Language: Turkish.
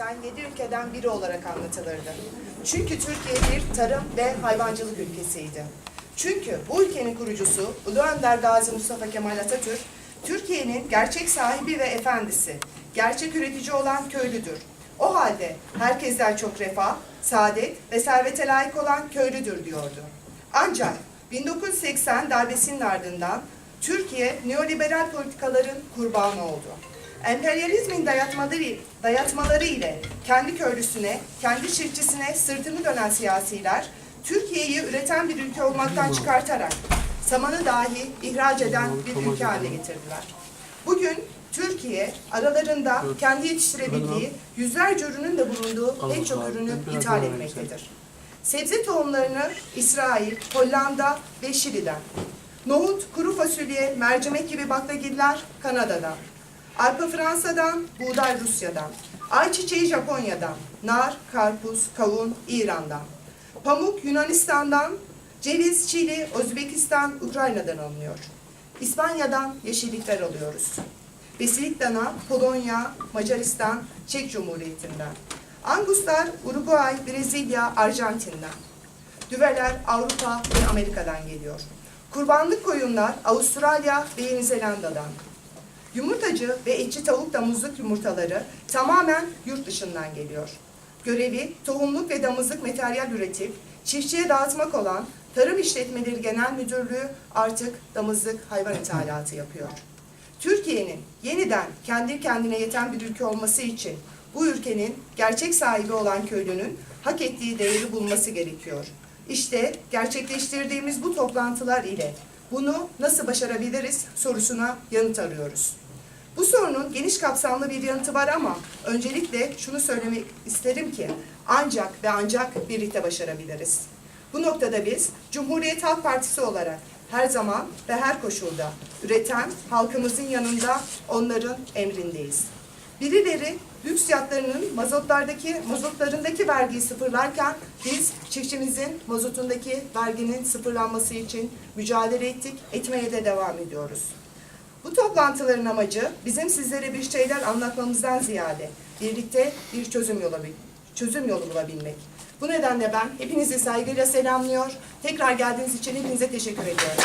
üreten 7 ülkeden biri olarak anlatılırdı. Çünkü Türkiye bir tarım ve hayvancılık ülkesiydi. Çünkü bu ülkenin kurucusu Ulu Önder Gazi Mustafa Kemal Atatürk, Türkiye'nin gerçek sahibi ve efendisi, gerçek üretici olan köylüdür. O halde herkesten çok refah, saadet ve servete layık olan köylüdür diyordu. Ancak 1980 darbesinin ardından Türkiye neoliberal politikaların kurbanı oldu. Emperyalizmin dayatmaları, dayatmaları ile kendi köylüsüne, kendi çiftçisine sırtını dönen siyasiler, Türkiye'yi üreten bir ülke olmaktan çıkartarak samanı dahi ihraç eden bir ülke haline getirdiler. Bugün Türkiye aralarında kendi yetiştirebildiği yüzlerce ürünün de bulunduğu pek çok ürünü ithal etmektedir. Sebze tohumlarını İsrail, Hollanda ve Şili'den, nohut, kuru fasulye, mercimek gibi baklagiller Kanada'dan, arpa Fransa'dan, buğday Rusya'dan, ayçiçeği Japonya'dan, nar, karpuz, kavun İran'dan, pamuk Yunanistan'dan, ceviz Çili, Özbekistan, Ukrayna'dan alınıyor. İspanya'dan yeşillikler alıyoruz. Besilik dana Polonya, Macaristan, Çek Cumhuriyeti'nden. Anguslar Uruguay, Brezilya, Arjantin'den. Düveler Avrupa ve Amerika'dan geliyor. Kurbanlık koyunlar Avustralya ve Yeni Zelanda'dan. Yumurtacı ve etçi tavuk damızlık yumurtaları tamamen yurt dışından geliyor. Görevi tohumluk ve damızlık materyal üretip çiftçiye dağıtmak olan Tarım İşletmeleri Genel Müdürlüğü artık damızlık hayvan ithalatı yapıyor. Türkiye'nin yeniden kendi kendine yeten bir ülke olması için bu ülkenin gerçek sahibi olan köylünün hak ettiği değeri bulması gerekiyor. İşte gerçekleştirdiğimiz bu toplantılar ile bunu nasıl başarabiliriz sorusuna yanıt arıyoruz. Bu sorunun geniş kapsamlı bir yanıtı var ama öncelikle şunu söylemek isterim ki ancak ve ancak birlikte başarabiliriz. Bu noktada biz Cumhuriyet Halk Partisi olarak her zaman ve her koşulda üreten halkımızın yanında onların emrindeyiz. Birileri lüks yatlarının mazotlardaki mazotlarındaki vergiyi sıfırlarken biz çiftçimizin mazotundaki verginin sıfırlanması için mücadele ettik, etmeye de devam ediyoruz. Bu toplantıların amacı bizim sizlere bir şeyler anlatmamızdan ziyade birlikte bir çözüm yolu çözüm yolu bulabilmek. Bu nedenle ben hepinizi saygıyla selamlıyor. Tekrar geldiğiniz için hepinize teşekkür ediyorum.